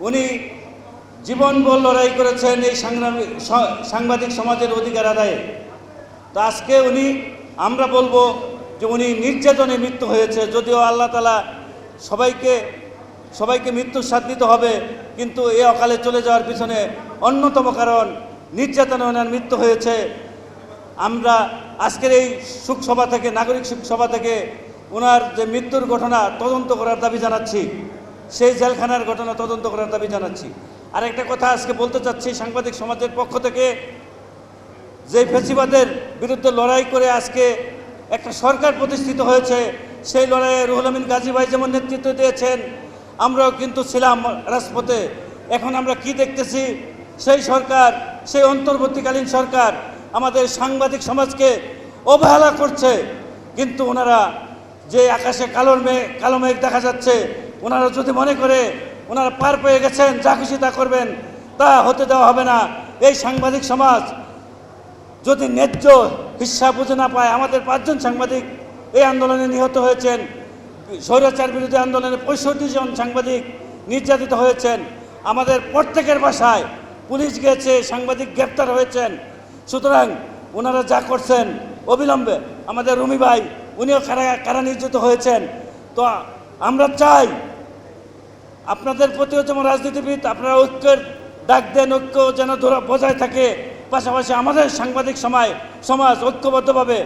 উনি জীবনভর লড়াই করেছেন এই সংগ্রামী স- সাংবাদিক সমাজের অধিকার আদায়ে। তো আজকে উনি, আমরা বলব যে উনি নির্যাতনে মৃত্যু হয়েছে, যদিও আল্লাহ তালা সবাইকে সবাইকে মৃত্যুর স্বাদ দিতে হবে, কিন্তু এ অকালে চলে যাওয়ার পিছনে অন্যতম কারণ নির্যাতনে ওনার মৃত্যু হয়েছে। আমরা আজকের এই সুখসভা থেকে, নাগরিক সুখসভা থেকে ওনার যে মৃত্যুর ঘটনা তদন্ত করার দাবি জানাচ্ছি। সেই জেলখানার ঘটনা তদন্ত করার দাবি জানাচ্ছি। আর একটা কথা আজকে বলতে চাচ্ছি, সাংবাদিক সমাজের পক্ষ থেকে যে ফেসিবাদের বিরুদ্ধে লড়াই করে আজকে একটা সরকার প্রতিষ্ঠিত হয়েছে, সেই লড়াইয়ে রুহুল আমিন গাজী ভাই যেমন নেতৃত্ব দিয়েছেন, আমরাও কিন্তু ছিলাম রাজপথে। এখন আমরা কি দেখতেছি? সেই সরকার, সেই অন্তর্বর্তীকালীন সরকার আমাদের সাংবাদিক সমাজকে অবহেলা করছে। কিন্তু ওনারা যে আকাশে কালো মেঘ কালো মেঘ দেখা যাচ্ছে ওনারা যদি মনে করে ওনারা পার পেয়ে গেছেন, যা খুশি তা করবেন, তা হতে দেওয়া হবে না। এই সাংবাদিক সমাজ যদি ন্যায্য হিস্সা বুঝে না পায়, আমাদের পাঁচজন সাংবাদিক এই আন্দোলনে নিহত হয়েছেন, স্বৈরাচার বিরোধী আন্দোলনে পঁয়ষট্টি জন সাংবাদিক নির্যাতিত হয়েছেন, আমাদের প্রত্যেকের বাসায় পুলিশ গেছে, সাংবাদিক গ্রেপ্তার হয়েছেন। সুতরাং ওনারা যা করছেন, অবিলম্বে আমাদের রুমি ভাই, উনিও কারা কারা নির্যাতিত হয়েছেন, তো আমরা চাই আপনাদের প্রতিও যেমন রাজনীতিবিদ, আপনারা ঐক্যের ডাক দেন, ঐক্য যেন ধরা বজায় থাকে, পাশাপাশি আমাদের সাংবাদিক সমাজ সমাজ ঐক্যবদ্ধভাবে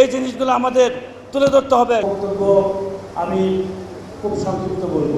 এই জিনিসগুলো আমাদের তুলে ধরতে হবে। বক্তব্য আমি খুব সংক্ষিপ্ত বলব।